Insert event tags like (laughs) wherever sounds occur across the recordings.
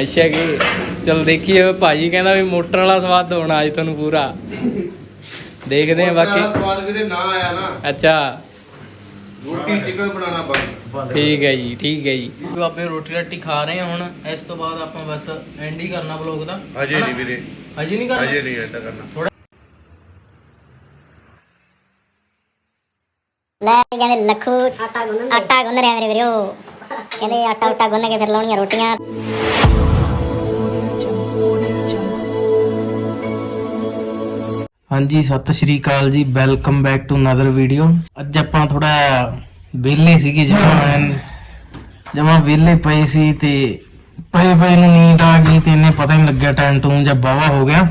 ਅੱਛਾ ਕਿ ਚਲ ਦੇਖੀਏ ਭਾਜੀ ਕਹਿੰਦਾ ਵੀ ਮੋਟਰ ਵਾਲਾ ਸਵਾਦ ਹੋਣਾ ਅੱਜ ਤੁਹਾਨੂੰ ਪੂਰਾ। ਦੇਖਦੇ ਆ ਬਾਕੀ। ਸਵਾਦ ਵੀਰੇ ਨਾ ਆਇਆ ਨਾ। ਅੱਛਾ। ਰੋਟੀ ਚਿਕਨ ਬਣਾਉਣਾ ਬੰਦ। ਠੀਕ ਹੈ ਜੀ ਠੀਕ ਹੈ ਜੀ। ਆਪੇ ਰੋਟੀ ਰੱਟੀ ਖਾ ਰਹੇ ਹਾਂ ਹੁਣ। ਇਸ ਤੋਂ ਬਾਅਦ ਆਪਾਂ ਬਸ ਐਂਡ ਹੀ ਕਰਨਾ ਵਲੌਗ ਦਾ। ਅਜੇ ਨਹੀਂ ਵੀਰੇ। ਅਜੇ ਨਹੀਂ ਕਰਨਾ? ਅਜੇ ਨਹੀਂ ਐਡਾ ਕਰਨਾ। ਲੈ ਕਹਿੰਦੇ ਲੱਖੂ ਆਟਾ ਗੁੰਨ ਆਟਾ ਗੁੰਨ ਰਿਹਾ ਮੇਰੇ ਵੀਰੋ। ਕਹਿੰਦੇ ਆਟਾ ਉਟਾ ਗੁੰਨ ਕੇ ਫਿਰ ਲਾਉਣੀਆਂ ਰੋਟੀਆਂ। ਹਾਂਜੀ ਸਤਿ ਸ਼੍ਰੀ ਅਕਾਲ ਜੀ। Welcome back to another video ਅੱਜ ਆਪਾਂ ਥੋੜਾ ਵਿਹਲੇ ਸੀਗੇ ਜਮਾ ਜਮਾ ਵਿਹਲੇ ਪਏ ਸੀ ਤੇ ਪਏ ਪਏ ਨੂੰ ਨੀਂਦ ਆ ਗਈ ਤੇ ਇਹਨੇ ਪਤਾ ਨਹੀਂ ਲੱਗਿਆ ਟਾਈਮ ਟੂਮ ਜਾਂ ਬਾਵਾ ਹੋ ਗਿਆ।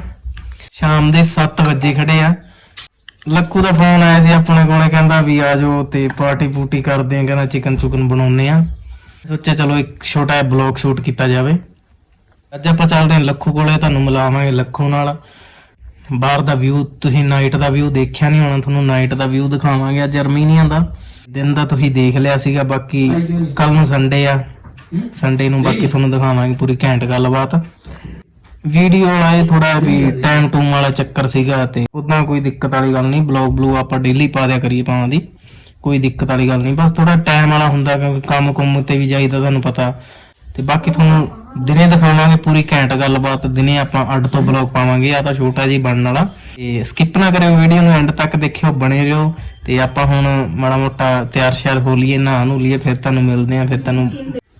ਸ਼ਾਮ ਦੇ 7 ਵਜੇ ਖੜੇ ਆ। ਲੱਕੂ ਦਾ ਫੋਨ ਆਇਆ ਸੀ ਆਪਣੇ ਕੋਲੇ ਕਹਿੰਦਾ ਵੀ ਆ ਜਾਓ ਤੇ ਪਾਰਟੀ ਪੂਟੀ ਕਰਦੇ ਆ ਕਹਿੰਦਾ ਚਿਕਨ ਚੁਕਨ ਬਣਾਉਨੇ ਆ। ਸੋਚਿਆ ਚਲੋ ਇੱਕ ਛੋਟਾ ਜਿਹਾ ਬਲੌਗ ਸ਼ੂਟ ਕੀਤਾ ਜਾਵੇ। ਅੱਜ ਆਪਾਂ ਚੱਲਦੇ ਹਾਂ ਲੱਖੂ ਕੋਲੇ ਤੁਹਾਨੂੰ ਮਿਲਾਵਾਂਗੇ ਲੱਖੂ ਨਾਲ। ਬਾਹਰ ਦਾ ਵਿਊ ਤੁਸੀਂ ਨਾਈਟ ਦਾ ਵਿਊ ਦੇਖਿਆ ਨਹੀਂ ਹੋਣਾ, ਤੁਹਾਨੂੰ ਨਾਈਟ ਦਾ ਵਿਊ ਦਿਖਾਵਾਂਗੇ ਅੱਜ ਅਰਮੀਨੀਆ ਦਾ। ਦਿਨ ਦਾ ਤੁਸੀਂ ਦੇਖ ਲਿਆ ਸੀਗਾ, ਬਾਕੀ ਕੱਲ ਨੂੰ ਸੰਡੇ ਆ। ਸੰਡੇ ਨੂੰ ਬਾਕੀ ਤੁਹਾਨੂੰ ਦਿਖਾਵਾਂਗੇ ਪੂਰੀ ਘੈਂਟ ਗੱਲਬਾਤ। ਵੀਡੀਓ ਵਾਲਾ ਥੋੜਾ ਵੀ ਟਾਈਮ ਟੂਮ ਵਾਲਾ ਚੱਕਰ ਸੀਗਾ ਤੇ ਉਦਾਂ ਕੋਈ ਦਿੱਕਤ ਵਾਲੀ ਗੱਲ ਨਹੀਂ ਬਲੌਗ ਬਲੂ ਆਪਾਂ ਡੇਲੀ ਪਾ ਦਿਆ ਕਰੀਏ ਪਾਵਾਂ ਦੀ, ਕੋਈ ਦਿੱਕਤ ਵਾਲੀ ਗੱਲ ਨਹੀਂ। ਬਸ ਥੋੜਾ ਟਾਈਮ ਵਾਲਾ ਹੁੰਦਾ ਕਿਉਂਕਿ ਕੰਮ ਕੁੰਮ ਤੇ ਵੀ ਜਾਈਦਾ, ਤੁਹਾਨੂੰ ਪਤਾ। ਤੇ ਬਾਕੀ ਤੁਹਾਨੂੰ ਦਿਨੇ ਦਿਖਾਵਾਂਗੇ ਪੂਰੀ ਘੈਂਟ ਗੱਲਬਾਤ, ਦਿਨੇ ਆਪਾਂ ਅੱਡ ਤੋਂ ਬਲੌਗ ਪਾਵਾਂਗੇ ਆ ਤਾਂ ਛੋਟਾ ਜੀ ਬਣਨ ਵਾਲਾ। ਤੇ ਸਕਿਪ ਨਾ ਕਰਿਓ ਵੀਡੀਓ ਨੂੰ ਐਂਡ ਤੱਕ ਦੇਖਿਓ, ਬਣੇ ਰਹੋ। ਤੇ ਆਪਾਂ ਹੁਣ ਮਾੜਾ ਮੋਟਾ ਤਿਆਰ ਸ਼ਿਆਰ ਹੋ ਲਈਏ, ਨਹਾ ਨੂੰ ਲਈਏ, ਫਿਰ ਤੁਹਾਨੂੰ ਮਿਲਦੇ ਆਂ ਫਿਰ ਤੁਹਾਨੂੰ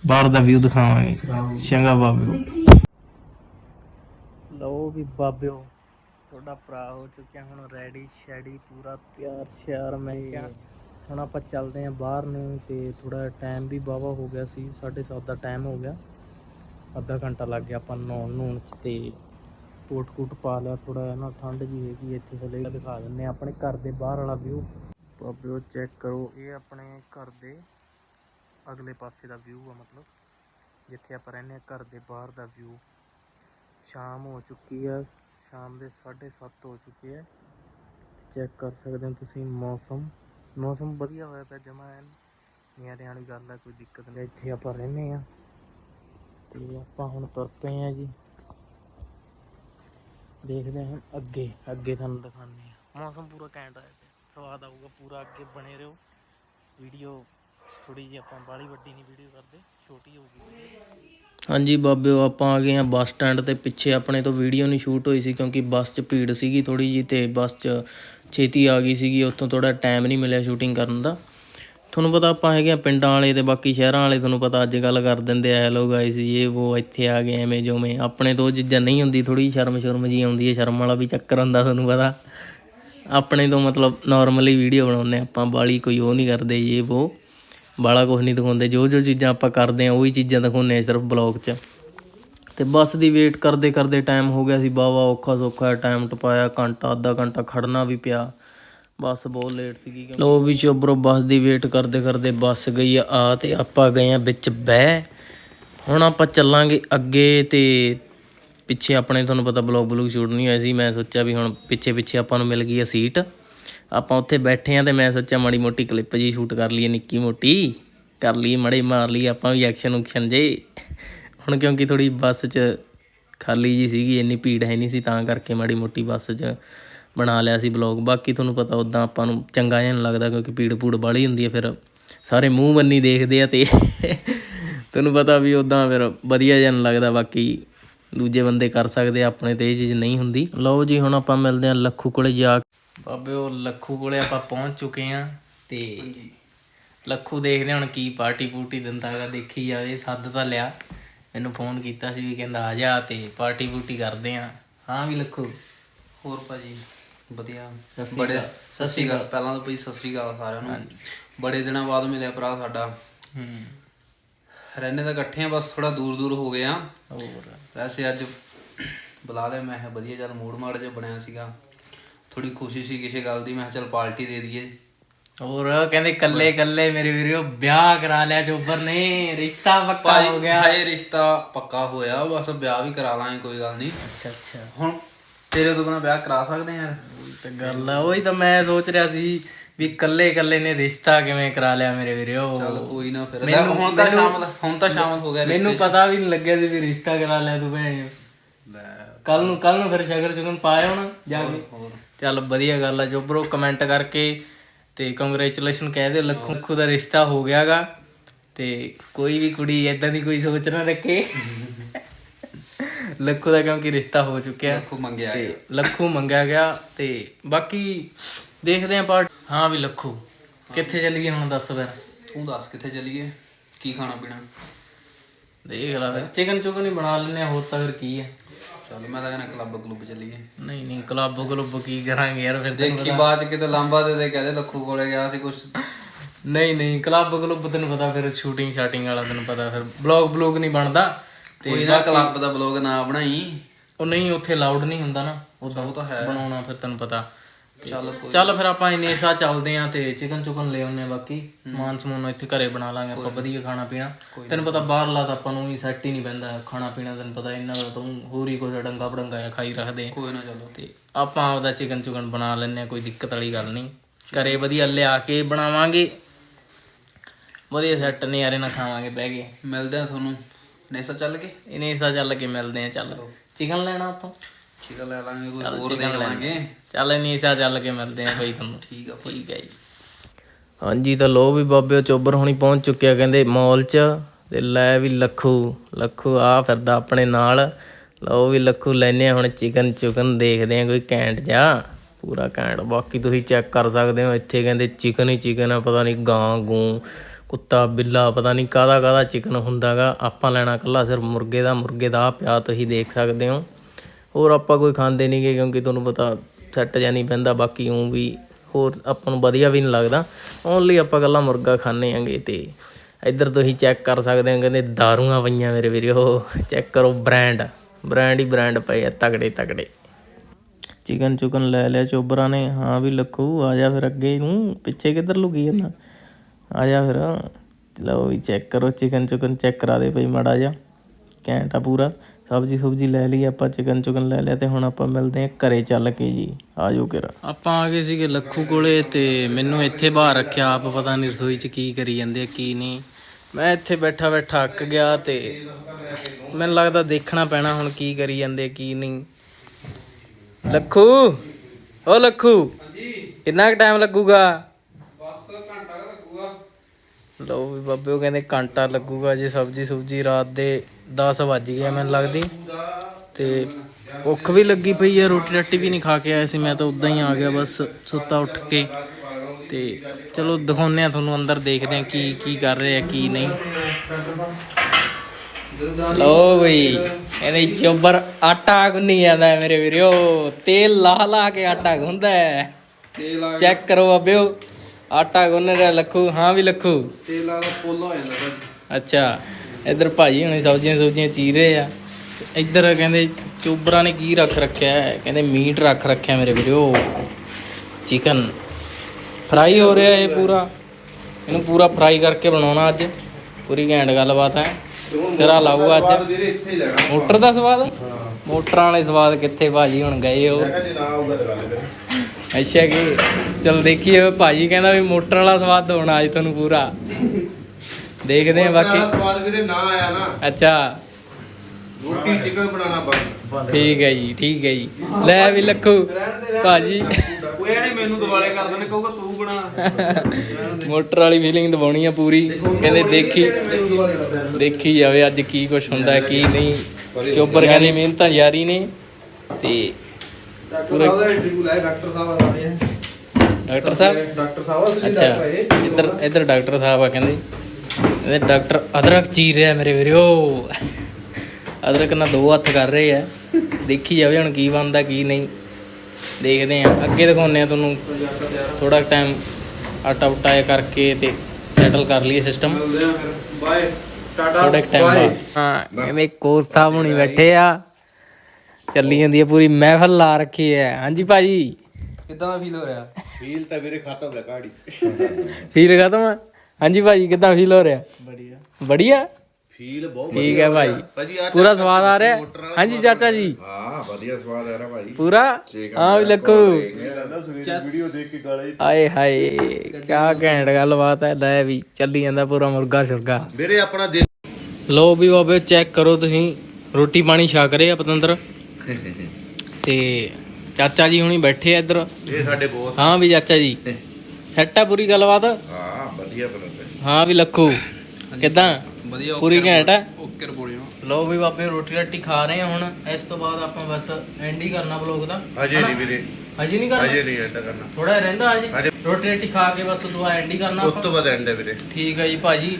ਬਾਹਰ ਦਾ ਵਿਊ ਦਿਖਾਵਾਂਗੇ। ਚੰਗਾ ਬਾਬਿਓ। ਲਓ ਵੀ ਬਾਬਿਓ, ਤੁਹਾਡਾ ਭਰਾ ਹੋ ਚੁੱਕਿਆ, ਹੁਣ ਰੈਡੀ ਸ਼ੈਡੀ ਪੂਰਾ ਤਿਆਰ ਸ਼ਿਆਰ ਮੈਂ ਕਿਹਾ। ਹੁਣ ਆਪਾਂ ਚੱਲਦੇ ਆਂ ਬਾਹਰ ਨੂੰ, ਤੇ ਥੋੜਾ ਟਾਈਮ ਵੀ ਵਾਹਵਾ ਹੋ ਗਿਆ ਸੀ 7:30 ਦਾ ਟਾਈਮ ਹੋ ਗਿਆ। ਅੱਧਾ ਘੰਟਾ ਲੱਗ ਗਿਆ ਆਪਾਂ ਨਹਾਉਣ ਨੂੰ ਤੇ ਕੋਟ ਕੋਟ ਪਾ ਲਿਆ ਥੋੜਾ ਨਾ ਠੰਡ ਜੀ ਹੈਗੀ ਇੱਥੇ ਹਲੇ ਦਿਖਾ ਦਿੰਨੇ ਆਂ ਆਪਣੇ ਘਰ ਦੇ ਬਾਹਰ ਵਾਲਾ ਵਿਊ ਬਾਬਿਓ ਚੈੱਕ ਕਰੋ, ਇਹ ਆਪਣੇ ਘਰ ਦੇ ਅਗਲੇ ਪਾਸੇ ਦਾ ਵਿਊ ਆ ਮਤਲਬ, ਜਿੱਥੇ ਆਪਾਂ ਰਹਿੰਦੇ ਆ, ਘਰ ਦੇ ਬਾਹਰ ਦਾ ਵਿਊ ਸ਼ਾਮ ਹੋ ਚੁੱਕੀ ਆ, ਸ਼ਾਮ ਦੇ 7:30 ਹੋ ਚੁੱਕੇ ਆ। ਚੈੱਕ ਕਰ ਸਕਦੇ ਹੋ ਤੁਸੀਂ ਮੌਸਮ। ਮੌਸਮ ਵਧੀਆ ਹੋਇਆ ਪਿਆ ਜਮਾ ਐਨ। ਨਿਆਰਿਆਂ ਵਾਲੀ ਗੱਲ ਆ, ਕੋਈ ਦਿੱਕਤ ਨਹੀਂ। ਇੱਥੇ ਆਪਾਂ ਰਹਿੰਦੇ ਆ। ਤੇ ਆਪਾਂ ਹੁਣ ਤੁਰ ਪਏ ਆ ਜੀ। ਦੇਖਦੇ ਹਾਂ ਅੱਗੇ ਅੱਗੇ ਤੁਹਾਨੂੰ ਦਿਖਾਉਂਦੇ ਆ ਮੌਸਮ ਪੂਰਾ ਘੈਂਟ ਆਇਆ ਪਿਆ। ਸਵਾਦ ਆਊਗਾ ਪੂਰਾ, ਅੱਗੇ ਬਣੇ ਰਹੋ। ਵੀਡੀਓ ਥੋੜੀ ਜਿਹੀ ਆਪਾਂ ਬਾਲੀ ਵੱਡੀ ਨਹੀਂ ਵੀਡੀਓ ਕਰਦੇ, ਛੋਟੀ ਹੋਊਗੀ। ਹਾਂਜੀ ਬਾਬਿਓ ਆਪਾਂ ਆ ਗਏ ਆ ਬੱਸ ਸਟੈਂਡ ਤੇ ਪਿੱਛੇ। ਆਪਣੇ ਤੋਂ ਵੀਡੀਓ ਨਹੀਂ ਸ਼ੂਟ ਹੋਈ ਸੀ ਕਿਉਂਕਿ ਬੱਸ 'ਚ ਭੀੜ ਸੀਗੀ ਥੋੜੀ ਜੀ ਤੇ ਬੱਸ 'ਚ ਛੇਤੀ ਆ ਗਈ ਸੀਗੀ। ਉੱਥੋਂ ਥੋੜਾ ਟਾਈਮ ਨਹੀਂ ਮਿਲਿਆ ਸ਼ੂਟਿੰਗ ਕਰਨ ਦਾ। ਤੁਹਾਨੂੰ ਪਤਾ ਆਪਾਂ ਹੈਗੇ ਆ ਪਿੰਡਾਂ ਵਾਲੇ ਤੇ ਬਾਕੀ ਸ਼ਹਿਰਾਂ ਵਾਲੇ ਤੁਹਾਨੂੰ ਪਤਾ ਅੱਜ ਕੱਲ ਕਰ ਦਿੰਦੇ ਆ ਹੈਲੋ ਗਾਇਸ ਇਹ ਉਹ ਇੱਥੇ ਆ ਗਏ ਐਵੇਂ ਜੋਵੇਂ। ਆਪਣੇ ਤੋਂ ਉਹ ਚੀਜ਼ਾਂ ਨਹੀਂ ਹੁੰਦੀ ਥੋੜੀ ਸ਼ਰਮ ਸ਼ਰਮ ਜੀ ਆਉਂਦੀ ਹੈ, ਸ਼ਰਮ ਵਾਲਾ ਵੀ ਚੱਕਰ ਹੁੰਦਾ ਤੁਹਾਨੂੰ ਪਤਾ। ਆਪਣੇ ਤੋਂ ਮਤਲਬ ਨਾਰਮਲੀ ਵੀਡੀਓ ਬਣਾਉਂਦੇ ਆਪਾਂ, ਬਾਲੀ ਕੋਈ ਉਹ ਨਹੀਂ ਕਰਦੇ ਇਹ ਉਹ। ਬਾਲਾ ਕੁਝ ਨਹੀਂ ਦਿਖਾਉਂਦੇ, ਜੋ ਜੋ ਚੀਜ਼ਾਂ ਆਪਾਂ ਕਰਦੇ ਆ, ਉਹੀ ਚੀਜ਼ਾਂ ਦਿਖਾਉਂਦੇ ਆ ਸਿਰਫ ਬਲੌਗ 'ਚ। ਤੇ ਬੱਸ ਦੀ ਵੇਟ ਕਰਦੇ ਕਰਦੇ ਟਾਈਮ ਹੋ ਗਿਆ ਸੀ ਬਾਵਾ ਔਖਾ ਸੌਖਾ ਟਾਈਮ ਟਪਾਇਆ, ਘੰਟਾ, ਅੱਧਾ ਘੰਟਾ ਖੜਨਾ ਵੀ ਪਿਆ। ਬੱਸ ਬਹੁਤ ਲੇਟ ਸੀਗੀ ਲੋ ਵੀ ਚੋਬਰੋ, ਬੱਸ ਦੀ ਵੇਟ ਕਰਦੇ ਕਰਦੇ ਬੱਸ ਗਈ ਆ ਆ ਤੇ ਆਪਾਂ ਗਏ ਆ ਵਿੱਚ ਬਹਿ। ਹੁਣ ਆਪਾਂ ਚੱਲਾਂਗੇ ਅੱਗੇ ਤੇ ਪਿੱਛੇ ਆਪਣੇ ਤੁਹਾਨੂੰ ਪਤਾ ਬਲੌਗ ਬਲੂਗ ਸ਼ੂਟ ਨਹੀਂ ਹੋਇਆ ਸੀ, ਮੈਂ ਸੋਚਿਆ ਵੀ ਹੁਣ ਪਿੱਛੇ ਪਿੱਛੇ ਆਪਾਂ ਨੂੰ ਮਿਲ ਗਈ ਆ ਸੀਟ ਆਪਾਂ ਉੱਥੇ ਬੈਠੇ ਆ ਤੇ ਮੈਂ ਸੋਚਿਆ ਮਾੜੀ ਮੋਟੀ ਕਲਿੱਪ ਜੀ ਸ਼ੂਟ ਕਰ ਲਈਏ, ਨਿੱਕੀ ਮੋਟੀ। ਕਰ ਲਈ ਮੜੇ ਮਾਰ ਲਈ ਆਪਾਂ ਵੀ ਐਕਸ਼ਨ ਉਕਸ਼ਨ ਜੇ। ਹੁਣ ਕਿਉਂਕਿ ਥੋੜੀ ਬੱਸ 'ਚ ਖਾਲੀ ਜੀ ਸੀਗੀ, ਇੰਨੀ ਭੀੜ ਹੈ ਨਹੀਂ ਸੀ, ਤਾਂ ਕਰਕੇ ਮਾੜੀ ਮੋਟੀ ਬੱਸ 'ਚ ਬਣਾ ਲਿਆ ਸੀ ਬਲੌਗ ਬਾਕੀ ਤੁਹਾਨੂੰ ਪਤਾ ਉਦਾਂ ਆਪਾਂ ਨੂੰ ਚੰਗਾ ਜਿਹਾ ਨਹੀਂ ਲੱਗਦਾ ਕਿਉਂਕਿ ਭੀੜ ਭੂੜ ਬਾਹਲੀ ਹੁੰਦੀ ਹੈ, ਫਿਰ ਸਾਰੇ ਮੂੰਹ ਬੰਨੀ ਦੇਖਦੇ ਆ ਤੇ (laughs) ਤੁਹਾਨੂੰ ਪਤਾ ਵੀ ਉਦਾਂ ਫਿਰ ਵਧੀਆ ਜਿਹਾ ਨਹੀਂ ਲੱਗਦਾ, ਬਾਕੀ ਦੂਜੇ ਬੰਦੇ ਕਰ ਸਕਦੇ ਆਪਣੇ ਤੇ ਇਹ ਚੀਜ਼ ਨਹੀਂ ਹੁੰਦੀ। ਲਓ ਜੀ, ਹੁਣ ਆਪਾਂ ਮਿਲਦੇ ਆ ਲੱਖੂ ਕੋਲੇ ਜਾ ਬਾਬੇ, ਉਹ ਲੱਖੂ ਕੋਲੇ ਆਪਾਂ ਪਹੁੰਚ ਚੁੱਕੇ ਆ ਤੇ ਲੱਖੂ ਦੇਖਦੇ ਹਾਂ ਹੁਣ ਕੀ ਪਾਰਟੀ ਪੂਰਟੀ ਦਿੰਦਾ ਦੇਖੀ ਜਾਵੇ, ਸੱਦ ਤਾਂ ਲਿਆ। ਮੈਨੂੰ ਫੋਨ ਕੀਤਾ ਸੀ ਵੀ ਕਹਿੰਦਾ ਆ ਜਾ ਤੇ ਪਾਰਟੀ ਪੂਰਟੀ ਕਰਦੇ ਆ ਹਾਂ ਵੀ ਲੱਖੂ। ਹੋਰ ਭਾਜੀ। ਵਧੀਆ। ਬੜੇ। ਸਤਿ ਸ਼੍ਰੀ ਅਕਾਲ। ਪਹਿਲਾਂ ਤਾਂ ਭਾਈ ਸਤਿ ਸ਼੍ਰੀ ਅਕਾਲ ਸਾਰਿਆਂ ਨੂੰ। ਬੜੇ ਦਿਨਾਂ ਬਾਅਦ ਮਿਲਿਆ ਭਰਾ ਸਾਡਾ। ਹੂੰ। ਰਹਿੰਦੇ ਤਾਂ ਇਕੱਠੇ ਆ ਬਸ ਥੋੜਾ ਦੂਰ ਦੂਰ ਹੋ ਗਏ ਆ। ਹੋਰ। ਵੈਸੇ ਅੱਜ ਬੁਲਾ ਲਿਆ ਮੈਂ ਵਧੀਆ ਚੱਲ ਮੂਡ ਮਾੜ ਜਿਹਾ ਬਣਿਆ ਸੀਗਾ। ਥੋੜੀ ਖੁਸ਼ੀ ਸੀ ਕਿਸੇ ਗੱਲ ਦੀ ਮੈਂ ਚੱਲ ਪਾਰਟੀ ਦੇ ਦਈਏ। ਹੋਰ ਕਹਿੰਦੇ ਕੱਲੇ ਕੱਲੇ ਮੇਰੇ ਵੀਰੋ ਵਿਆਹ ਕਰਾ ਲਿਆ ਚੋਬਰ ਨੇ ਰਿਸ਼ਤਾ ਪੱਕਾ ਹੋ ਭਾਈ ਗਿਆ। ਹਾਏ ਰਿਸ਼ਤਾ ਪੱਕਾ ਹੋਇਆ ਬਸ ਵਿਆਹ ਵੀ ਕਰਾ ਲਾਂਗੇ ਕੋਈ ਗੱਲ ਨਹੀਂ। ਅੱਛਾ ਅੱਛਾ। ਹੁਣ ਤੇਰੇ ਤੋਂ ਬਿਨਾ ਵਿਆਹ ਕਰਾ ਸਕਦੇ ਯਾਰ। ਤੇ ਗੱਲ ਆ ਉਹੀ ਤਾਂ ਮੈਂ ਸੋਚ ਰਿਹਾ ਸੀ ਵੀ ਕੱਲੇ ਕੱਲੇ ਨੇ ਰਿਸ਼ਤਾ ਕਿਵੇਂ ਕਰਾ ਲਿਆ ਮੇਰੇ ਵੀਰੋ ਚੱਲ ਕੋਈ ਨਾ ਫਿਰ। ਲੈ, ਹੁਣ ਤਾਂ ਸ਼ਾਮਲ ਹੁਣ ਤਾਂ ਸ਼ਾਮਲ ਹੋ ਗਿਆ ਰਿਸ਼ਤੇ ਮੈਨੂੰ। ਪਤਾ ਵੀ ਨਹੀਂ ਲੱਗਿਆ ਸੀ ਵੀ ਰਿਸ਼ਤਾ ਕਰਾ ਲਿਆ ਤੂੰ ਭੈਣ ਲੈ। ਕੱਲ ਨੂੰ ਕੱਲ ਨੂੰ ਫਿਰ ਸ਼ਗਰ ਸ਼ਗਨ ਪਾਇਆ ਹੋਣਾ ਜਾ ਕੇ। ਚੱਲ ਵਧੀਆ ਗੱਲ ਆ ਜੋ ਬ్రో ਕਮੈਂਟ ਕਰਕੇ ਤੇ ਕੰਗ੍ਰੈਚੁਲੇਸ਼ਨ ਕਹਿ ਦਿਓ ਲੱਖੂ ਲੱਖੂ ਦਾ ਰਿਸ਼ਤਾ ਹੋ ਗਿਆਗਾ। ਤੇ ਕੋਈ ਵੀ ਕੁੜੀ ਐਦਾਂ ਦੀ ਕੋਈ ਸੋਚ ਨਾ ਰੱਖੇ। ਲੱਖੂ ਦਾ ਕਿਉਂਕਿ ਰਿਸ਼ਤਾ ਹੋ ਚੁੱਕਿਆ। ਲੱਖੂ ਮੰਗਿਆ ਤੇ ਲੱਖੂ ਮੰਗਿਆ ਗਿਆ ਤੇ ਬਾਕੀ ਦੇਖਦੇ ਆਂ ਪਾਰਟ ਹਾਂ ਵੀ ਲੱਖੂ ਕਿੱਥੇ ਚੱਲੀਏ ਹੁਣ ਦੱਸ ਫਿਰ। ਤੂੰ ਦੱਸ ਕਿੱਥੇ ਚੱਲੀਏ ਕੀ ਖਾਣਾ ਪੀਣਾ? ਦੇਖ ਲਾ ਫਿਰ। ਚਿਕਨ ਚੁਕਨ ਹੀ ਬਣਾ ਲੈਨੇ ਹੋਰ ਤਾਂ ਫਿਰ ਕੀ ਆ। ਚੱਲ ਮੈਂ ਤਾਂ ਕਹਿੰਦਾ ਕਲੱਬ ਕਲੁੱਬ ਚੱਲੀਏ। ਨਹੀਂ ਨਹੀਂ ਕਲੱਬ ਕਲੱਬ ਕੀ ਕਰਾਂਗੇ ਯਾਰ ਫਿਰ ਦੇਖੀ ਬਾਅਦ ਚ ਕਿਤੇ ਲਾਂਬਾ ਦੇ ਦੇ ਕਹਦੇ ਲੱਖੂ ਕੋਲੇ ਗਿਆ ਸੀ ਕੁਛ। ਨਹੀਂ ਨਹੀਂ ਕਲੱਬ ਕਲੱਬ ਤੈਨੂੰ ਪਤਾ ਫਿਰ ਸ਼ੂਟਿੰਗ ਸ਼ਾਟਿੰਗ ਵਾਲਾ ਤੈਨੂੰ ਪਤਾ ਫਿਰ। ਬਲੌਗ ਬਲੌਗ ਨਹੀਂ ਬਣਦਾ। ਕੋਈ ਨਾ ਕਲੱਬ ਦਾ ਬਲੌਗ ਨਾ ਬਣਾਈ। ਉਹ ਨਹੀਂ ਉੱਥੇ ਲਾਊਡ ਨਹੀਂ ਹੁੰਦਾ ਨਾ। ਉਦਾਂ ਉਹ ਤਾਂ ਹੈ। ਬਣਾਉਣਾ ਫਿਰ ਤੈਨੂੰ ਪਤਾ। ਚੱਲ ਫਿਰ ਆਪਾਂ ਇੰਨੇ ਸਾ ਚੱਲਦੇ ਆਂ ਤੇ ਚਿਕਨ ਚੁਕਨ ਲੈ ਆਉਨੇ ਬਾਕੀ। ਸਮਾਨ ਸਮੂਨ ਇੱਥੇ ਘਰੇ ਬਣਾ ਲਾਂਗੇ ਆਪਾਂ ਵਧੀਆ ਖਾਣਾ ਪੀਣਾ। ਤੈਨੂੰ ਪਤਾ ਬਾਹਰਲਾ ਤਾਂ ਆਪਾਂ ਨੂੰ ਵੀ ਸੈੱਟ ਹੀ ਨਹੀਂ ਪੈਂਦਾ ਖਾਣਾ ਪੀਣਾ ਤੈਨੂੰ ਪਤਾ ਇਹਨਾਂ ਦਾ ਤੂੰ ਹੋਰ ਹੀ ਕੋਈ ਡੰਗਾ ਬੜੰਗਾ ਜਿਹਾ ਖਾਈ ਰੱਖਦੇ ਆ। ਕੋਈ ਨਾ ਚਲੋ। ਤੇ ਆਪਾਂ ਆਪਦਾ ਚਿਕਨ ਚੁਕਨ ਬਣਾ ਲੈਨੇ ਆ ਕੋਈ ਦਿੱਕਤ ਵਾਲੀ ਗੱਲ ਨਹੀਂ। ਘਰੇ ਵਧੀਆ ਲਿਆ ਕੇ ਬਣਾਵਾਂਗੇ। ਵਧੀਆ ਸੈੱਟ ਨਜ਼ਾਰੇ ਨਾਲ ਖਾਵਾਂਗੇ ਬਹਿ ਕੇ। ਮਿਲਦੇ ਆ ਤੁਹਾਨੂੰ। ਨੇਸਾ ਚੱਲ ਕੇ? ਇਹਨੇ ਇਸਾ ਚੱਲ ਕੇ ਮਿਲਦੇ ਆ ਚੱਲ। ਚਿਕਨ ਲੈਣਾ ਆਪਾਂ ਠੀਕ ਆ ਲੈ ਲਾਂਗੇ ਕੋਈ ਹੋਰ ਦੇਖ ਲਾਂਗੇ। ਚੱਲ ਇਹਨੇ ਇਸਾ ਚੱਲ ਕੇ ਮਿਲਦੇ ਆ ਬਈ ਤੁਹਾਨੂੰ। ਠੀਕ ਆ ਠੀਕ ਹੈ ਜੀ। ਹਾਂਜੀ ਤਾਂ ਲੋ ਵੀ ਬਾਬੇ ਚੋਬਰ ਹੁਣੀ ਪਹੁੰਚ ਚੁੱਕਿਆ ਕਹਿੰਦੇ ਮਾਲ 'ਚ ਤੇ ਲੈ ਵੀ ਲੱਖੂ ਲੱਖੂ ਆ ਫਿਰਦਾ ਆਪਣੇ ਨਾਲ। ਲਓ ਵੀ ਲੱਖੂ ਲੈਨੇ ਆ ਹੁਣ ਚਿਕਨ ਚੁਕਨ ਦੇਖਦੇ ਆ ਕੋਈ ਕੈਂਟ ਜਾ ਪੂਰਾ ਕੈਂਟ ਬਾਕੀ ਤੁਸੀਂ ਚੈੱਕ ਕਰ ਸਕਦੇ ਹੋ ਇੱਥੇ ਕਹਿੰਦੇ ਚਿਕਨ ਹੀ ਚਿਕਨ ਆ ਪਤਾ ਨਹੀਂ ਗਾਂ ਗੂੰ ਕੁੱਤਾ, ਬਿੱਲਾ, ਪਤਾ ਨਹੀਂ ਕਾਦਾ ਕਾਦਾ ਚਿਕਨ ਹੁੰਦਾਗਾ। ਆਪਾਂ ਲੈਣਾ ਕੱਲਾ ਸਿਰਫ ਮੁਰਗੇ ਦਾ ਮੁਰਗੇ ਦਾ ਆਹ ਪਿਆ ਤੁਸੀਂ ਦੇਖ ਸਕਦੇ ਹੋ। ਹੋਰ ਆਪਾਂ ਕੋਈ ਖਾਂਦੇ ਨਹੀਂਗੇ ਕਿਉਂਕਿ ਤੁਹਾਨੂੰ ਪਤਾ ਸੈੱਟ ਜਾਂ ਨਹੀਂ ਪੈਂਦਾ, ਬਾਕੀ ਉਹ ਵੀ ਹੋਰ ਆਪਾਂ ਨੂੰ ਵਧੀਆ ਵੀ ਨਹੀਂ ਲੱਗਦਾ। ਓਨਲੀ ਆਪਾਂ ਕੱਲਾ ਮੁਰਗਾ ਖਾਣੇ ਆਂਗੇ ਤੇ ਇੱਧਰ ਤੁਸੀਂ ਚੈੱਕ ਕਰ ਸਕਦੇ ਹੋ, ਕਹਿੰਦੇ ਦਾਰੂਆਂ ਪਈਆਂ ਮੇਰੇ ਵੀਰੋ ਚੈੱਕ ਕਰੋ ਬ੍ਰਾਂਡ ਬ੍ਰਾਂਡ ਹੀ ਬ੍ਰਾਂਡ ਪਏ ਆ, ਤਗੜੇ ਤਗੜੇ। ਚਿਕਨ ਚੁਕਨ ਲੈ ਲਿਆ ਚੋਬਰਾਂ ਨੇ, ਹਾਂ ਵੀ ਲੱਖੂ, ਆ ਜਾ ਫਿਰ ਅੱਗੇ ਨੂੰ, ਪਿੱਛੇ ਕਿੱਧਰ ਲੁਕੀ ਜਾਂਦਾ? ਆ ਜਾ ਫਿਰ। ਲਓ ਵੀ ਚੈੱਕ ਕਰੋ ਚਿਕਨ ਚੁਕਨ ਚੈੱਕ ਕਰਾ ਦੇ ਭਾਈ ਮਾੜਾ ਜਿਹਾ। ਘੈਂਟ ਆ ਪੂਰਾ। ਸਬਜੀ ਸੁਬਜੀ ਲੈ ਲਈ ਆਪਾਂ ਚਿਕਨ ਚੁਕਨ ਲੈ ਲਿਆ ਤੇ ਹੁਣ ਆਪਾਂ ਮਿਲਦੇ ਆ ਘਰੇ ਚੱਲ ਕੇ ਜੀ। ਆ ਜਾਓ ਕਿਰਾ ਆਪਾਂ ਆ ਗਏ ਸੀਗੇ ਲੱਖੂ ਕੋਲੇ ਤੇ ਮੈਨੂੰ ਇੱਥੇ ਬਾਹਰ ਰੱਖਿਆ ਆਪ ਪਤਾ ਨਹੀਂ ਰਸੋਈ 'ਚ ਕੀ ਕਰੀ ਜਾਂਦੇ ਆ ਕੀ ਨਹੀਂ। ਮੈਂ ਇੱਥੇ ਬੈਠਾ ਬੈਠਾ ਅੱਕ ਗਿਆ ਤੇ ਮੈਨੂੰ ਲੱਗਦਾ ਦੇਖਣਾ ਪੈਣਾ ਹੁਣ ਕੀ ਕਰੀ ਜਾਂਦੇ ਆ, ਕੀ ਨਹੀਂ। ਲੱਖੂ ਓ ਲੱਖੂ ਕਿੰਨਾ ਕੁ ਟਾਈਮ ਲੱਗੂਗਾ ਲੱਗੂਗਾ? ਲਓ ਵੀ ਬਾਬੇ ਉਹ ਕਹਿੰਦੇ ਘੰਟਾ ਲੱਗੂਗਾ ਜੇ ਸਬਜੀ ਸੁਬਜੀ ਰਾਤ ਦੇ 10 ਵੱਜ ਗਏ ਮੈਨੂੰ ਲੱਗਦੀ। ਤੇ ਭੁੱਖ ਵੀ ਲੱਗੀ ਪਈ ਆ ਰੋਟੀ ਰੱਟੀ ਵੀ ਨਹੀਂ ਖਾ ਕੇ ਆਇਆ ਸੀ ਮੈਂ ਤਾਂ ਉਦਾਂ ਹੀ ਆ ਗਿਆ ਬਸ ਸੁੱਤਾ ਉੱਠ ਕੇ। ਤੇ ਚਲੋ ਦਿਖਾਉਂਦੇ ਆ ਤੁਹਾਨੂੰ ਅੰਦਰ ਦੇਖਦੇ ਆ ਕੀ ਕੀ ਕਰ ਰਹੇ ਆ ਕੀ ਨਹੀਂ। ਲਓ ਬਈ ਇਹਨੇ ਚੋਬਰ ਆਟਾ ਗੁੰਨੀ ਜਾਂਦਾ ਮੇਰੇ ਵੀਰੋ ਤੇਲ ਲਾ ਲਾ ਕੇ ਆਟਾ ਗੁੰਦਾ ਚੈੱਕ ਕਰੋ ਬਾਬਿਓ ਆਟਾ ਗੁੰਨ ਰਿਹਾ ਲੱਖੂ ਹਾਂ ਵੀ ਲੱਖੂ। ਤੇਲ ਦਾ ਪੁੱਲ ਹੋ ਜਾਂਦਾ ਭਾਜੀ। ਅੱਛਾ ਇੱਧਰ ਭਾਜੀ ਹੁਣੇ ਸਬਜ਼ੀਆਂ ਸਬਜ਼ੀਆਂ ਚੀਰ ਰਹੇ ਆ। ਇੱਧਰ ਕਹਿੰਦੇ ਚੋਬਰਾਂ ਨੇ ਕੀ ਰੱਖ ਰੱਖਿਆ ਹੈ? ਕਹਿੰਦੇ ਮੀਟ ਰੱਖ ਰੱਖਿਆ ਮੇਰੇ ਵੀਰੋ। ਚਿਕਨ। ਫਰਾਈ ਹੋ ਰਿਹਾ ਇਹ ਪੂਰਾ। ਇਹਨੂੰ ਪੂਰਾ ਫਰਾਈ ਕਰਕੇ ਬਣਾਉਣਾ ਅੱਜ। ਪੂਰੀ ਘੈਂਟ ਗੱਲਬਾਤ ਹੈ। ਤੇਰਾ ਲਾਊਗਾ ਅੱਜ। ਮੋਟਰ ਦਾ ਸਵਾਦ? ਮੋਟਰਾਂ ਵਾਲੇ ਸਵਾਦ ਕਿੱਥੇ ਭਾਜੀ ਹੁਣ ਗਏ ਉਹ ਅੱਛਾ ਕਿ ਚਲ ਦੇਖੀਏ ਭਾਜੀ ਕਹਿੰਦਾ ਵੀ ਮੋਟਰ ਵਾਲਾ ਸਵਾਦ ਹੋਣਾ ਅੱਜ ਤੁਹਾਨੂੰ ਪੂਰਾ। ਦੇਖਦੇ ਆ ਬਾਕੀ। ਸਵਾਦ ਵੀਰੇ ਨਾ ਆਇਆ ਨਾ। ਅੱਛਾ। ਰੋਟੀ ਚਿਕਨ ਬਣਾਉਣਾ ਬੰਦ ਠੀਕ ਹੈ ਜੀ ਠੀਕ ਹੈ ਜੀ। ਲੈ ਵੀ ਲੱਖੂ ਭਾਜੀ। ਉਹ ਇਹ ਨਹੀਂ ਮੈਨੂੰ ਦਿਵਾਲੇ ਕਰ ਦੇਣੇ ਕਹੂਗਾ ਤੂੰ ਬਣਾ। ਮੋਟਰ ਵਾਲੀ ਫੀਲਿੰਗ ਦਵਾਉਣੀ ਆ ਪੂਰੀ। ਕਹਿੰਦੇ ਦੇਖੀ ਦੇਖੀ ਜਾਵੇ ਅੱਜ ਕੀ ਕੁਝ ਹੁੰਦਾ ਕੀ ਨਹੀਂ। ਚੋਬਰ ਕਹਿੰਦੇ ਮਿਹਨਤਾਂ ਜਾਰੀ ਨੇ। ਤੇ ਡਾਕਟਰ ਸਾਹਿਬ ਦਾ ਇੰਟਰਵਿਊ ਲਾਇਆ ਡਾਕਟਰ ਸਾਹਿਬ ਆ ਰਹੇ ਆ ਡਾਕਟਰ ਸਾਹਿਬ? ਡਾਕਟਰ ਸਾਹਿਬ ਅਸਲੀ ਅੱਛਾ ਡਾਕਟਰ ਇਹ। ਇੱਧਰ ਇੱਧਰ ਡਾਕਟਰ ਸਾਹਿਬ ਆ ਕਹਿੰਦੇ। ਇਹ ਡਾਕਟਰ ਅਦਰਕ ਚੀਰ ਰਿਹਾ ਮੇਰੇ ਵੀਰੋ। ਅਦਰਕ ਨਾਲ ਦੋ ਹੱਥ ਕਰ ਰਹੇ ਆ। ਦੇਖੀ ਜਾਵੇ ਹੁਣ ਕੀ ਬਣਦਾ ਕੀ ਨਹੀਂ। ਦੇਖਦੇ ਆ ਅੱਗੇ ਦਿਖਾਉਂਦੇ ਆ ਤੁਹਾਨੂੰ। ਥੋੜਾ ਟਾਈਮ ਆਟਾ ਉਟਾ ਇਹ ਕਰਕੇ ਤੇ ਸੈਟਲ ਕਰ ਲਈਏ ਸਿਸਟਮ ਬਾਏ ਟਾਟਾ ਥੋੜੇ ਟਾਈਮ ਬਾਅਦ ਹਾਂ ਕਹਿੰਦੇ ਕੋਚ ਸਾਹਿਬ ਹੁਣੀ ਬੈਠੇ ਆ। ਚੱਲੀ ਜਾਂਦੀ ਹੈ ਪੂਰੀ। ਮਹਿਫਲ ਲਾ ਰੱਖੀ ਹੈ। ਹਾਂਜੀ ਭਾਜੀ। ਕਿੱਦਾਂ ਦਾ ਫੀਲ ਹੋ ਰਿਹਾ? ਫੀਲ ਤਾਂ ਵੀਰੇ ਖਤਮ ਹੈ ਕਾੜੀ ਫੀਲ ਖਤਮ ਆ? ਹਾਂਜੀ ਭਾਜੀ ਕਿੱਦਾਂ ਫੀਲ ਹੋ ਰਿਹਾ? ਬੜੀਆ ਬੜੀਆ ਫੀਲ ਬਹੁਤ ਠੀਕ ਹੈ ਭਾਈ। ਪੂਰਾ ਸਵਾਦ ਆ ਰਿਹਾ? ਹੈ? ਹਾਂਜੀ ਚਾਚਾ ਜੀ। ਹਾਂ ਵਧੀਆ ਸਵਾਦ ਆ ਰਿਹਾ ਭਾਈ। ਪੂਰਾ? ਹਾਂ ਵੀ ਲੱਕੂ। ਵੀਡੀਓ ਦੇਖ ਕੇ ਗਾਲੇ ਆਏ ਹਾਏ ਕਿਆ ਘੈਂਟ ਗੱਲਬਾਤ ਹੈ। ਲੈ ਵੀ ਚੱਲੀ ਜਾਂਦਾ ਪੂਰਾ ਮੁਰਗਾ ਸ਼ੁਰਗਾ। ਵੀਰੇ ਆਪਣਾ ਦੇ ਲੋ ਵੀ ਬਾਬੇ ਚੈੱਕ ਕਰੋ ਤੁਸੀਂ। ਰੋਟੀ ਪਾਣੀ ਛਕ ਰਹੇ ਆ ਪਤੰਦਰ। ਤੇ ਚਾਚਾ ਜੀ ਹੁਣੀ ਬੈਠੇ ਆ ਇੱਧਰ। ਇਹ ਸਾਡੇ ਬੋਸ ਹਾਂ ਵੀ ਚਾਚਾ ਜੀ। ਸੈੱਟ ਆ ਪੂਰੀ ਗੱਲਬਾਤ? ਹਾਂ ਵਧੀਆ ਬਣਦਾ ਹਾਂ ਵੀ ਲੱਖੂ ਕਿਦਾਂ? ਵਧੀਆ ਪੂਰੀ ਘੈਂਟ ਹੈ ਓਕੇ ਬੋਲਿਓ ਲੋ ਵੀ ਬਾਬੇ ਰੋਟੀ ਰੱਟੀ ਖਾ ਰਹੇ ਆ ਹੁਣ। ਇਸ ਤੋਂ ਬਾਅਦ ਆਪਾਂ ਬਸ ਐਂਡ ਹੀ ਕਰਨਾ ਬਲੌਗ ਦਾ। ਅਜੇ ਨਹੀਂ ਵੀਰੇ। ਅਜੇ ਨਹੀਂ ਕਰਨਾ? ਅਜੇ ਨਹੀਂ ਐਂਟਰ ਕਰਨਾ। ਥੋੜਾ ਰਹਿੰਦਾ ਅਜੇ। ਰੋਟੀ ਰੱਟੀ ਖਾ ਕੇ ਬਸ ਦੁਆ ਐਂਡ ਹੀ ਕਰਨਾ ਉਸ ਤੋਂ ਬਾਅਦ ਐਂਡ ਹੈ ਵੀਰੇ। ਠੀਕ ਹੈ ਜੀ ਭਾਜੀ।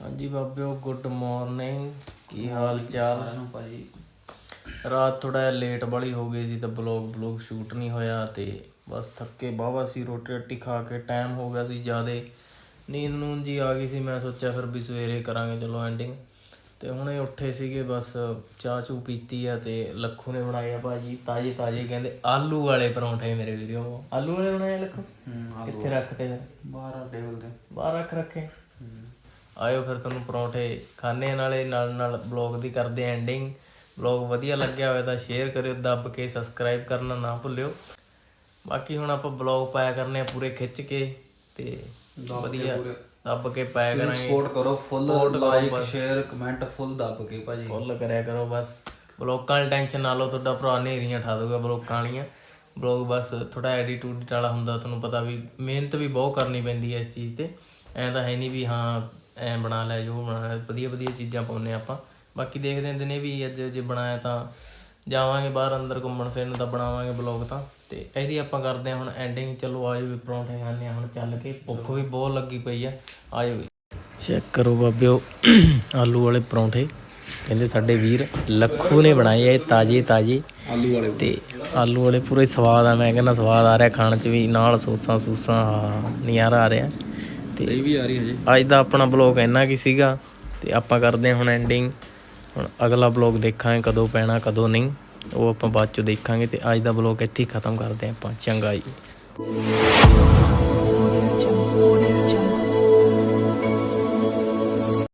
ਹਾਂਜੀ ਬਾਬਿਓ ਗੁੱਡ ਮਾਰਨਿੰਗ ਕੀ ਹਾਲ ਚਾਲ? ਭਾਜੀ। ਰਾਤ ਥੋੜਾ ਲੇਟ ਵਾਲੀ ਹੋ ਗਈ ਸੀ ਤਾਂ ਬਲੌਗ ਬਲੌਗ ਸ਼ੂਟ ਨਹੀਂ ਹੋਇਆ ਤੇ ਬਸ ਥੱਕੇ ਬਾਵਾ ਸੀ ਰੋਟੀ ਰੱਟੀ ਖਾ ਕੇ ਟਾਈਮ ਹੋ ਗਿਆ ਸੀ ਜਿਆਦੇ। ਨੀਂਦ ਨੂੰਦ ਜੀ ਆ ਗਈ ਸੀ ਮੈਂ ਸੋਚਿਆ ਫਿਰ ਵੀ ਸਵੇਰੇ ਕਰਾਂਗੇ ਚਲੋ ਐਂਡਿੰਗ ਤੇ ਹੁਣੇ ਉੱਠੇ ਸੀਗੇ ਬਸ ਚਾਹ ਚੂ ਪੀਤੀ ਆ ਤੇ ਲੱਖੂ ਨੇ ਬਣਾਏ ਆ ਭਾਜੀ ਤਾਜੇ ਤਾਜੇ ਕਹਿੰਦੇ ਆਲੂ ਵਾਲੇ ਪਰੌਂਠੇ ਮੇਰੇ ਵੀਡੀਓ ਆਲੂ ਵਾਲੇ ਬਣਾਏ ਲੱਖੂ? ਕਿੱਥੇ ਰੱਖਤੇ? ਫਿਰ ਬਾਹਰ ਟੇਬਲ ਤੇ ਬਾਹਰ ਰੱਖ ਰੱਖੇ। ਆਇਓ ਫਿਰ ਤੁਹਾਨੂੰ ਪਰੌਂਠੇ ਖਾਣੇ ਨਾਲੇ ਨਾਲ ਨਾਲ ਬਲੌਗ ਦੀ ਕਰਦੇ ਐਂਡਿੰਗ ਬਲੌਗ ਵਧੀਆ ਲੱਗਿਆ ਹੋਵੇ ਤਾਂ ਸ਼ੇਅਰ ਕਰਿਓ ਦੱਬ ਕੇ ਸਬਸਕ੍ਰਾਈਬ ਕਰਨਾ ਨਾ ਭੁੱਲਿਓ। ਬਾਕੀ ਹੁਣ ਆਪਾਂ ਬਲੌਗ ਪਾਇਆ ਕਰਨੇ ਆ ਪੂਰੇ ਖਿੱਚ ਕੇ ਤੇ ਵਧੀਆ ਦੱਬ ਕੇ ਪਾਇਆ ਕਰਾਂਗੇ। ਸਪੋਰਟ ਕਰੋ full like share comment full ਦੱਬ ਕੇ ਭਾਜੀ। ਫੁੱਲ ਕਰਿਆ ਕਰੋ ਬਸ। ਬਲੋਕਾਂ ਦੀ ਟੈਨਸ਼ਨ ਨਾ ਲਓ ਤੁਹਾਡਾ ਭਰਾ ਨੇਰੀਆਂ ਠਾ ਦੂਗਾ ਬਲੋਕਾਂ ਵਾਲੀਆਂ। ਬਲੌਗ ਬਸ ਥੋੜਾ ਐਡੀਟਿਊਡ ਵਾਲਾ ਹੁੰਦਾ ਤੁਹਾਨੂੰ ਪਤਾ ਵੀ ਮਿਹਨਤ ਵੀ ਬਹੁਤ ਕਰਨੀ ਪੈਂਦੀ ਹੈ ਇਸ ਚੀਜ਼ ਤੇ। ਐਂ ਤਾਂ ਹੈ ਨਹੀਂ ਵੀ ਹਾਂ ਐਂ ਬਣਾ ਲੈ ਜੋ ਬਣਾ ਲੈ ਵਧੀਆ ਵਧੀਆ ਚੀਜ਼ਾਂ ਪਾਉਂਦੇ ਆਪਾਂ। ਬਾਕੀ ਦੇਖਦੇ ਹਾਂ ਦਿਨੇ ਵੀ ਅੱਜ ਜੇ ਬਣਾਇਆ ਤਾਂ ਜਾਵਾਂਗੇ ਬਾਹਰ ਅੰਦਰ ਘੁੰਮਣ ਫਿਰਨ ਤਾਂ ਬਣਾਵਾਂਗੇ ਬਲੌਗ ਤਾਂ। ਤੇ ਇਹਦੀ ਆਪਾਂ ਕਰਦੇ ਹਾਂ ਹੁਣ ਐਂਡਿੰਗ ਚਲੋ ਆਜੋ ਵੀ ਪਰੌਂਠੇ ਖਾਣੇ ਆ ਹੁਣ ਚੱਲ ਕੇ। ਭੁੱਖ ਵੀ ਬਹੁਤ ਲੱਗੀ ਪਈ ਆ। ਆਜੋ ਵੀ। ਚੈੱਕ ਕਰੋ ਬਾਬਿਓ (coughs) ਆਲੂ ਵਾਲੇ ਪਰੌਂਠੇ। ਕਹਿੰਦੇ ਸਾਡੇ ਵੀਰ ਲੱਖੂ ਨੇ ਬਣਾਏ ਆ ਇਹ ਤਾਜ਼ੇ ਤਾਜ਼ੇ। ਆਲੂ ਵਾਲੇ ਤੇ ਆਲੂ ਵਾਲੇ ਪੂਰੇ ਸਵਾਦ ਆ ਮੈਂ ਕਹਿੰਦਾ ਸਵਾਦ ਆ ਰਿਹਾ ਖਾਣ ਚ ਵੀ। ਨਾਲ ਸੋਸਾਂ ਸੂਸਾਂ ਹਾਂ ਨਜ਼ਾਰਾ ਆ ਰਿਹਾ। ਤੇ ਇਹ ਵੀ ਆ ਰਹੀ ਹਜੇ। ਅੱਜ ਦਾ ਆਪਣਾ ਬਲੌਗ ਇੰਨਾ ਕੀ ਸੀਗਾ। ਤੇ ਆਪਾਂ ਕਰਦੇ ਹਾਂ ਹੁਣ ਐਂਡਿੰਗ ਹੁਣ ਅਗਲਾ ਬਲੌਗ ਦੇਖਾਂਗੇ ਕਦੋਂ ਪੈਣਾ, ਕਦੋਂ ਨਹੀਂ। ਉਹ ਆਪਾਂ ਬਾਅਦ ਚ ਦੇਖਾਂਗੇ ਤੇ ਅੱਜ ਦਾ ਬਲੌਗ ਇੱਥੇ ਹੀ ਖਤਮ ਕਰਦੇ ਹਾਂ ਆਪਾਂ। ਚੰਗਾ ਜੀ।